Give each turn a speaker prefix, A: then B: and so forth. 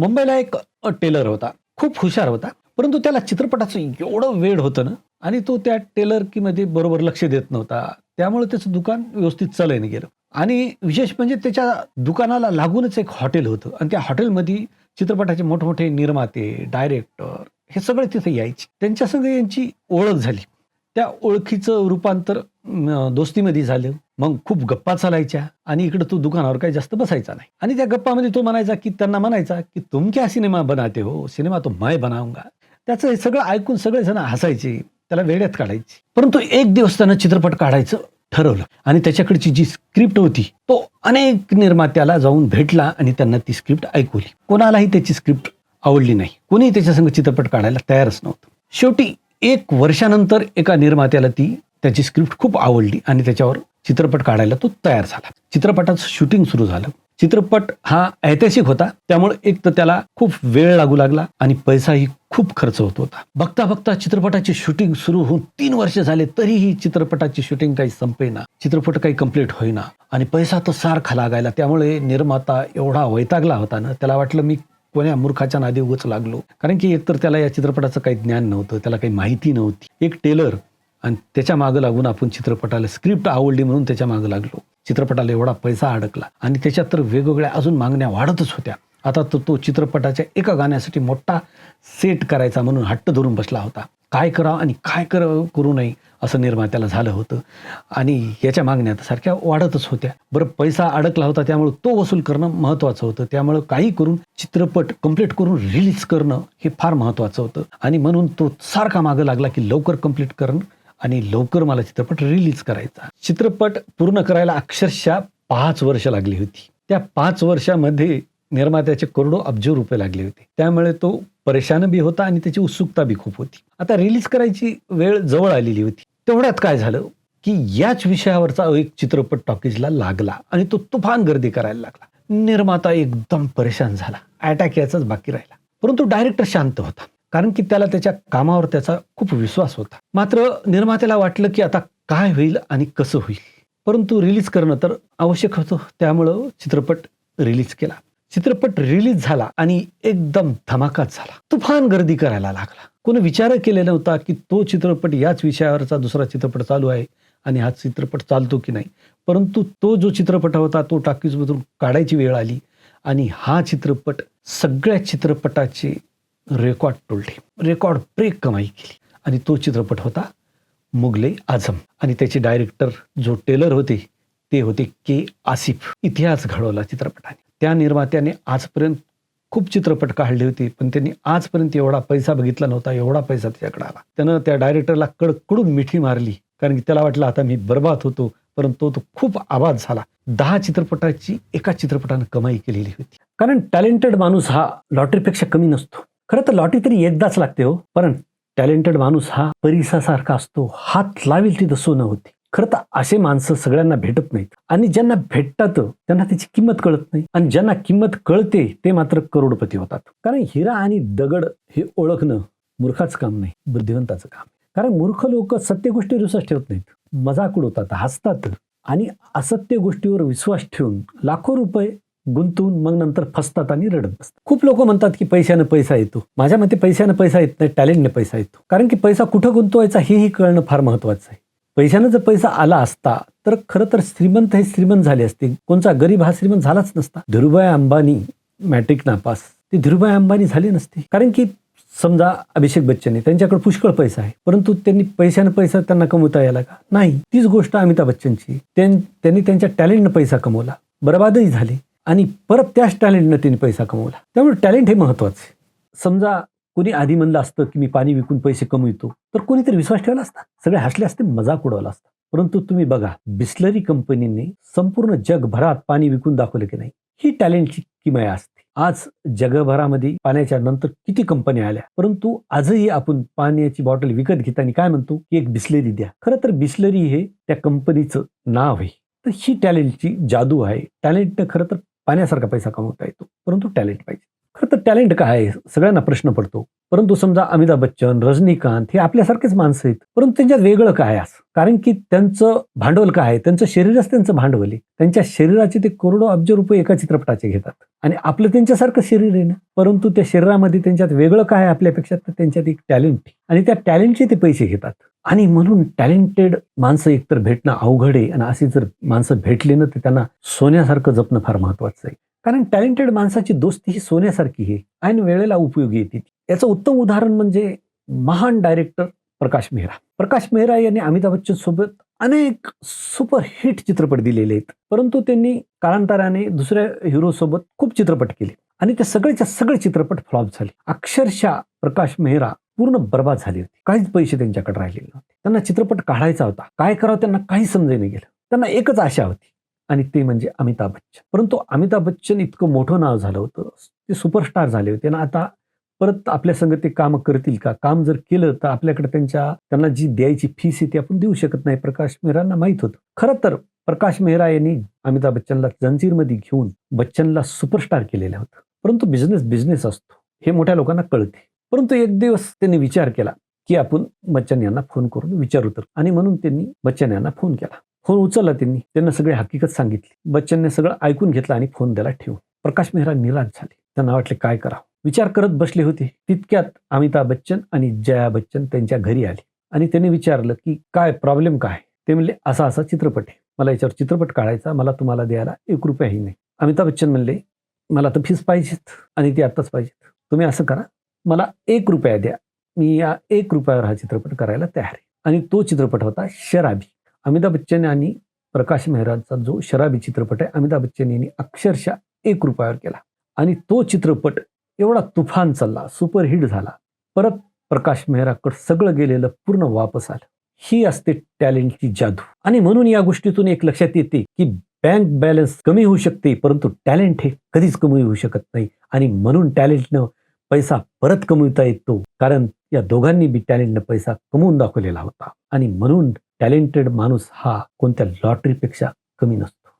A: मुंबईला एक टेलर होता. खूप हुशार होता. परंतु त्याला चित्रपटाचं एवढं वेळ होतं ना आणि तो त्या टेलरकीमध्ये बरोबर लक्ष देत नव्हता. त्यामुळे त्याचं दुकान व्यवस्थित चालयनं गेलं. आणि विशेष म्हणजे त्याच्या दुकानाला लागूनच एक हॉटेल होतं. आणि त्या हॉटेलमध्ये चित्रपटाचे मोठमोठे निर्माते डायरेक्टर हे सगळे तिथे यायचे. त्यांच्या संग यांची ओळख झाली. त्या ओळखीचं रूपांतर दोस्तीमध्ये झालं. मग खूप गप्पा चालायच्या आणि इकडं तो दुकानावर काही जास्त बसायचा नाही. आणि त्या गप्पामध्ये तो म्हणायचा की त्यांना म्हणायचा की तुम क्या सिनेमा बनाते हो? सिनेमा तो मैं बनाऊंगा. त्याचं हे सगळं ऐकून सगळेजण हसायचे त्याला वेड्यात काढायचे. परंतु एक दिवस त्यानं चित्रपट काढायचं ठरवलं आणि त्याच्याकडची जी स्क्रिप्ट होती तो अनेक निर्मात्याला जाऊन भेटला आणि त्यांना ती स्क्रिप्ट ऐकवली. कोणालाही त्याची स्क्रिप्ट आवडली नाही. कोणीही त्याच्यासंग चित्रपट काढायला तयारच नव्हतं. शेवटी एक वर्षानंतर एका निर्मात्याला ती त्याची स्क्रिप्ट खूप आवडली आणि त्याच्यावर चित्रपट काढायला तो तयार झाला. चित्रपटाचं शूटिंग सुरू झालं. चित्रपट हा ऐतिहासिक होता. त्यामुळे एक तर त्याला खूप वेळ लागू लागला आणि पैसाही खूप खर्च होत होता. बघता बघता चित्रपटाची शूटिंग सुरू होऊन तीन वर्ष झाले तरीही चित्रपटाची शूटिंग काही संपेना. चित्रपट काही कंप्लीट होईना. आणि पैसा तर सारखा लागायला. त्यामुळे निर्माता एवढा वैतागला होता ना त्याला वाटलं मी कोण्या मूर्खाच्या नादी उगच लागलो. कारण की एकतर त्याला या चित्रपटाचं काही ज्ञान नव्हतं त्याला काही माहिती नव्हती. एक टेलर आणि त्याच्या मागं लागून आपण चित्रपटाला स्क्रिप्ट आवडली म्हणून त्याच्या मागं लागलो. चित्रपटाला एवढा पैसा अडकला. आणि त्याच्यात तर वेगवेगळ्या अजून मागण्या वाढतच होत्या. आता तर तो चित्रपटाच्या एका गाण्यासाठी मोठा सेट करायचा म्हणून हट्ट धरून बसला होता. काय करावं आणि काय कर करू नये असं निर्मात्याला झालं होतं. आणि याच्या मागण्या तर सारख्या वाढतच होत्या. बरं पैसा अडकला होता त्यामुळे तो वसूल करणं महत्त्वाचं होतं. त्यामुळं काही करून चित्रपट कंप्लीट करून रिलीज करणं हे फार महत्त्वाचं होतं. आणि म्हणून तो सारखा मागं लागला की लवकर कंप्लीट करणं आणि लवकर मला चित्रपट रिलीज करायचा. चित्रपट पूर्ण करायला अक्षरशः पाच वर्ष लागली होती. त्या पाच वर्षामध्ये निर्मात्याचे करोडो अब्ज रुपये लागले होते. त्यामुळे तो परेशान बी होता आणि त्याची उत्सुकता बी खूप होती. आता रिलीज करायची वेळ जवळ आलेली होती. तेवढ्यात काय झालं की याच विषयावरचा एक चित्रपट टॉकीजला लागला आणि तो तुफान गर्दी करायला लागला. निर्माता एकदम परेशान झाला. अटॅक याचाच बाकी राहिला. परंतु डायरेक्टर शांत होता. कारण की त्याला त्याच्या कामावर त्याचा खूप विश्वास होता. मात्र निर्मात्याला वाटलं की आता काय होईल आणि कसं होईल. परंतु रिलीज करणं तर आवश्यक होतं. त्यामुळं चित्रपट रिलीज केला. चित्रपट रिलीज झाला आणि एकदम धमाकाच झाला. तुफान गर्दी करायला लागला. कोणी विचार केले नव्हता की तो चित्रपट याच विषयावरचा दुसरा चित्रपट चालू आहे आणि हा चित्रपट चालतो की नाही. परंतु तो जो चित्रपट होता तो टाकीजमधून काढायची वेळ आली आणि हा चित्रपट सगळ्या चित्रपटाचे रेकॉर्ड तोडले रेकॉर्ड ब्रेक कमाई केली. आणि तो चित्रपट होता मुगले आझम. आणि त्याचे डायरेक्टर जो टेलर होते ते होते के आसिफ. इतिहास घडवला चित्रपटाने. त्या निर्मात्याने आजपर्यंत खूप चित्रपट काढले होते पण त्यांनी आजपर्यंत एवढा पैसा बघितला नव्हता एवढा पैसा त्याच्याकडे आला. त्यानं त्या डायरेक्टरला कडकडून मिठी मारली कारण की त्याला वाटलं आता मी बर्बाद होतो परंतु तो खूप आवाज झाला. दहा चित्रपटाची एका चित्रपटानं कमाई केलेली होती. कारण टॅलेंटेड माणूस हा लॉटरीपेक्षा कमी नसतो. खरं तर लॉटरी तरी एकदाच लागते हो. पण टॅलेंटेड माणूस हा परिसासारखा असतो. हात लावेल तिथं सोनं होती. खरं तर असे माणसं सगळ्यांना भेटत नाहीत. आणि ज्यांना भेटतात त्यांना त्याची किंमत कळत नाही. आणि ज्यांना किंमत कळते ते मात्र करोडपती होतात. कारण हिरा आणि दगड हे ओळखणं मूर्खाचं काम नाही बुद्धिवंताचं काम कारण मूर्ख लोक सत्य गोष्टी विश्वास ठेवत नाहीत. मजाक उडवतात हसतात. आणि असत्य गोष्टीवर विश्वास ठेवून लाखो रुपये गुंतवून मग नंतर फसतात आणि रडत बसतात खूप लोक म्हणतात की पैशानं पैसा येतो. माझ्या मते पैशानं पैसा येत नाही टॅलेंटने पैसा येतो. कारण की पैसा कुठं गुंतवायचा हेही कळणं फार महत्वाचं आहे. पैशानं जर पैसा आला असता तर खरं तर श्रीमंत हे श्रीमंत झाले असते. कोणचा गरीब हा श्रीमंत झालाच नसता. धीरुभाई अंबानी मॅट्रिक नापास. ते धीरुभाई अंबानी झाले नसते. कारण की समजा अभिषेक बच्चन आहे त्यांच्याकडे पुष्कळ पैसा आहे. परंतु त्यांनी पैशानं पैसा त्यांना कमवता यायला का? नाही. तीच गोष्ट अमिताभ बच्चनची. त्यां- त्यांनी त्यांच्या टॅलेंटनं पैसा कमवला. बरबादही झाले. आणि परत त्याच टॅलेंटनं त्यांनी पैसा कमवला. त्यामुळे टॅलेंट हे महत्वाचं आहे. समजा कोणी आधी म्हणलं असतं की मी पाणी विकून पैसे कमवितो तर कोणीतरी विश्वास ठेवला असता. सगळे हसले असते मजाक उडवला असता. परंतु तुम्ही बघा बिस्लरी कंपनीने संपूर्ण जगभरात पाणी विकून दाखवलं की नाही ही टॅलेंटची किमया असते. आज जगभरामध्ये पाण्याच्या नंतर किती कंपन्या आल्या? परंतु आजही आपण पाण्याची बॉटल विकत घेताना काय म्हणतो? की एक बिस्लरी द्या. खरं तर बिस्लरी हे त्या कंपनीचं नाव आहे. तर ही टॅलेंटची जादू आहे. टॅलेंटनं खरं तर पाण्यासारखा पैसा कमवता येतो. परंतु टॅलेंट पाहिजे. खरं तर टॅलेंट काय आहे? सगळ्यांना प्रश्न पडतो. परंतु समजा अमिताभ बच्चन रजनीकांत हे आपल्यासारखेच माणसं आहेत. परंतु त्यांच्यात वेगळं काय आहे? असं कारण की त्यांचं भांडवल काय आहे? त्यांचं शरीरच त्यांचं भांडवल आहे. त्यांच्या शरीराचे ते करोडो अब्ज रुपये एका चित्रपटाचे घेतात. आणि आपलं त्यांच्यासारखं शरीर आहे ना? परंतु त्या शरीरामध्ये त्यांच्यात वेगळं काय आहे आपल्यापेक्षा? तर त्यांच्यात एक टॅलेंट आणि त्या टॅलेंटचे ते पैसे घेतात. आणि म्हणून टॅलेंटेड माणसं एकतर भेटणं अवघड आहे आणि अशी जर माणसं भेटली ना तर त्यांना सोन्यासारखं जपणं फार महत्वाचं आहे. कारण टॅलेंटेड माणसाची दोस्ती ही सोन्यासारखी आहे ऐन वेळेला उपयोगी येते याचं उत्तम उदाहरण म्हणजे महान डायरेक्टर प्रकाश मेहरा. प्रकाश मेहरा यांनी अमिताभ बच्चन सोबत अनेक सुपरहिट चित्रपट दिलेले आहेत. परंतु त्यांनी कालांतराने दुसऱ्या हिरो सोबत खूप चित्रपट केले. आणि ते सगळेच्या सगळे चित्रपट फ्लॉप झाले. अक्षरशः प्रकाश मेहरा पूर्ण बर्बाद झाली होती. काहीच पैसे त्यांच्याकडे राहिलेले नव्हते. त्यांना चित्रपट काढायचा होता. काय करावं त्यांना काही समजायला गेलं. त्यांना एकच आशा होती. आणि ते म्हणजे अमिताभ बच्चन. परंतु अमिताभ बच्चन इतकं मोठं नाव झालं होतं. ते सुपरस्टार झाले होते. ना आता परत आपल्या संग ते काम करतील का? काम जर केलं तर आपल्याकडे त्यांच्या त्यांना जी द्यायची फीस आहे ती आपण देऊ शकत नाही. प्रकाश मेहरांना माहीत होतं. खरं तर प्रकाश मेहरा यांनी अमिताभ बच्चनला जंजीरमध्ये घेऊन बच्चनला सुपरस्टार केलेलं होतं. परंतु बिझनेस बिझनेस असतो. हे मोठ्या लोकांना कळते. परंतु एक दिवस त्यांनी विचार केला की आपण बच्चन यांना फोन करून विचारू तर. आणि म्हणून त्यांनी बच्चन यांना फोन केला. फोन उचलला त्यांनी. त्यांना सगळी हकीकत सांगितली. बच्चनने सगळं ऐकून घेतलं आणि फोन त्याला ठेवून. प्रकाश मेहरा निराश झाले. त्यांना वाटले काय करावं? विचार करत बसले होते. तितक्यात अमिताभ बच्चन आणि जया बच्चन त्यांच्या घरी आले. आणि त्यांनी विचारलं की काय प्रॉब्लेम काय? ते म्हणले असा असा चित्रपट आहे. मला याच्यावर चित्रपट काढायचा. मला तुम्हाला द्यायला एक रुपयाही नाही. अमिताभ बच्चन म्हणले मला तर फीस पाहिजेत आणि ती आत्ताच पाहिजेत. तुम्ही असं करा. मला एक रुपया द्या. मी या एक रुपयावर हा चित्रपट करायला तयार आहे. आणि तो चित्रपट होता शराबी. अमिताभ बच्चन आणि प्रकाश मेहराचा जो शराबी चित्रपट आहे अमिताभ बच्चन यांनी अक्षरशः एक रुपयावर केला. आणि तो चित्रपट एवढा तुफान चालला सुपरहिट झाला. परत प्रकाश मेहराकडे सगळं गेलेलं पूर्ण वापस आलं. ही असते टॅलेंटची जादू. आणि म्हणून या गोष्टीतून एक लक्षात येते की बँक बॅलन्स कमी होऊ शकते परंतु टॅलेंट हे कधीच कमी होऊ शकत नाही. आणि म्हणून टॅलेंटनं पैसा परत कमविता येतो. कारण या दोघांनी बी टॅलेंटनं पैसा कमवून दाखवलेला होता. आणि म्हणून टॅलेंटेड माणूस हा कोणत्या लॉटरीपेक्षा कमी नसतो.